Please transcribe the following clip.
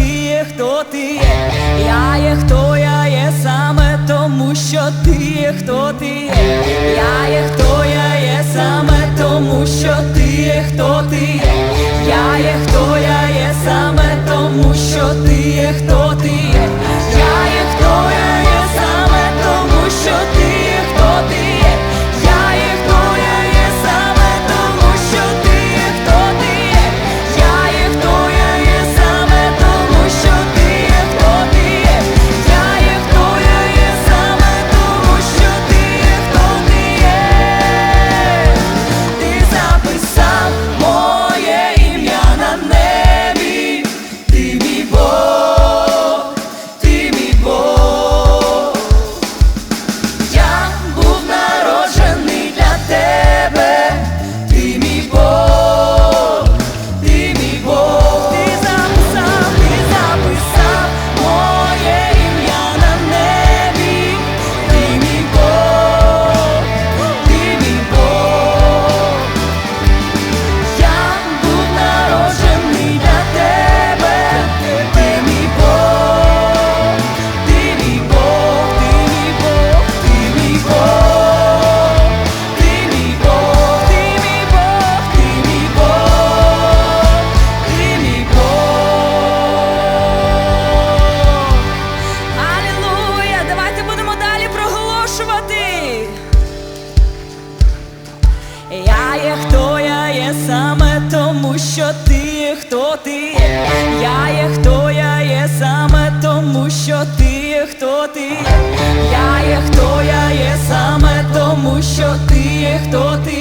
ти є, хто ти є, я є, хто я є, саме тому, що ти є, хто ти є, я є, хто я є, саме тому, що ти є, хто ти є. ти, хто ти, я є, хто я є, саме тому, що ти є, хто ти, я є, хто я є, саме тому, що ти є, хто ти.